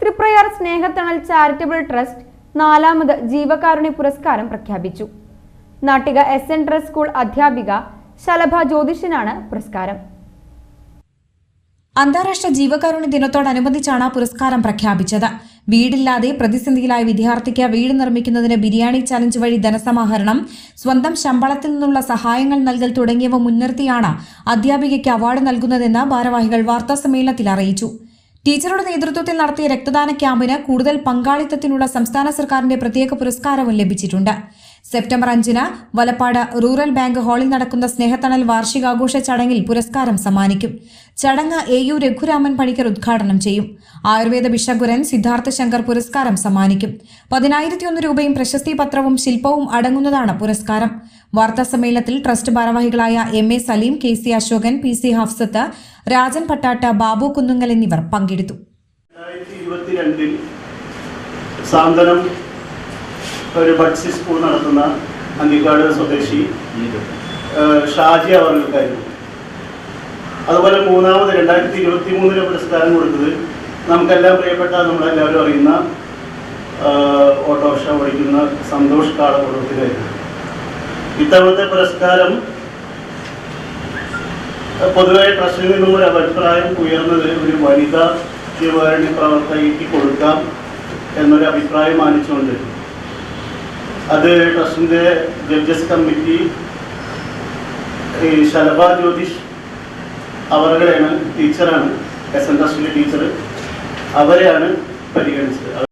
തൃപ്രയാർ സ്നേഹത്തണൽ charitable trust നാലാമത് ജീവകാരുണ്യ പുരസ്കാരം പ്രഖ്യാപിച്ചു. Nattika S N trust school അധ്യാപിക ശലഭ ജ്യോതിഷനാണ് പുരസ്കാരം. അന്താരാഷ്ട്ര ജീവകാരുണ്യ ദിനത്തോടനുബന്ധിച്ചാണ് പുരസ്കാരം പ്രഖ്യാപിച്ചത്. വീടില്ലാതെ പ്രതിസന്ധിയിലായ വിദ്യാർത്ഥിക്ക് വീട് നിർമ്മിക്കുന്നതിന് ബിരിയാണി ചലഞ്ച് വഴി ധനസമാഹരണം സ്വന്തം ശമ്പളത്തിൽ നിന്നുള്ള സഹായങ്ങൾ നൽകൽ തുടങ്ങിയവ മുൻനിർത്തിയാണ് അധ്യാപികയ്ക്ക് അവാർഡ് നൽകുന്നതെന്ന് ഭാരവാഹികൾ വാർത്താസമ്മേളനത്തിൽ അറിയിച്ചു. ടീച്ചറുടെ നേതൃത്വത്തിൽ നടത്തിയ രക്തദാന ക്യാമ്പിന് കൂടുതൽ പങ്കാളിത്തത്തിനുള്ള സംസ്ഥാന സർക്കാരിന്റെ പ്രത്യേക പുരസ്കാരവും ലഭിച്ചിട്ടുണ്ട്. സെപ്റ്റംബർ അഞ്ചിന് വലപ്പാട് റൂറൽ ബാങ്ക് ഹാളിൽ നടക്കുന്ന സ്നേഹത്തണൽ വാർഷികാഘോഷ ചടങ്ങിൽ പുരസ്കാരം സമ്മാനിക്കും. ചടങ്ങ് എ യു രഘുരാമൻ പണിക്കർ ഉദ്ഘാടനം ചെയ്യും. ആയുർവേദ ബിഷഗുരൻ സിദ്ധാർത്ഥ ശങ്കർ പുരസ്കാരം സമ്മാനിക്കും. പതിനായിരത്തി ഒന്ന് രൂപയും പ്രശസ്തി പത്രവും ശില്പവും അടങ്ങുന്നതാണ് പുരസ്കാരം. വാർത്താ സമ്മേളനത്തിൽ ട്രസ്റ്റ് ഭാരവാഹികളായ M A Saleem K C Ashokan P C Hafsath Rajan Pattatt Babu Kunnungal എന്നിവർ പങ്കെടുത്തു. ഒരു ബഡ്സി സ്കൂൾ നടത്തുന്ന അന്തിക്കാട് സ്വദേശി ഷാജി അവർക്കായിരുന്നു. അതുപോലെ മൂന്നാമത് രണ്ടായിരത്തി ഇരുപത്തി മൂന്നിലെ പുരസ്കാരം കൊടുത്തത് നമുക്കെല്ലാം പ്രിയപ്പെട്ട നമ്മളെല്ലാവരും അറിയുന്ന ഓട്ടോറിക്ഷ ഓടിക്കുന്ന സന്തോഷ് കാളപുറത്തിലായിരുന്നു. ഇത്തവണത്തെ പുരസ്കാരം പൊതുവെ ട്രസ്റ്റിൽ നിന്നും ഒരു അഭിപ്രായം ഉയർന്നത് ഒരു വനിതാ ജീവകാരുണ്യ പ്രവർത്തകയ്ക്ക് കൊടുക്കാം എന്നൊരു അഭിപ്രായം മാനിച്ചുകൊണ്ട് അത് ട്രസ്റ്റിന്റെ ജഡ്ജസ് കമ്മിറ്റി ഈ ശലഭ ജ്യോതിഷ് അവരുടെയാണ് ടീച്ചറാണ് എസ് എൻ ട്രസ്റ്റിന്റെ ടീച്ചർ അവരെയാണ് പരിഗണിച്ചത്.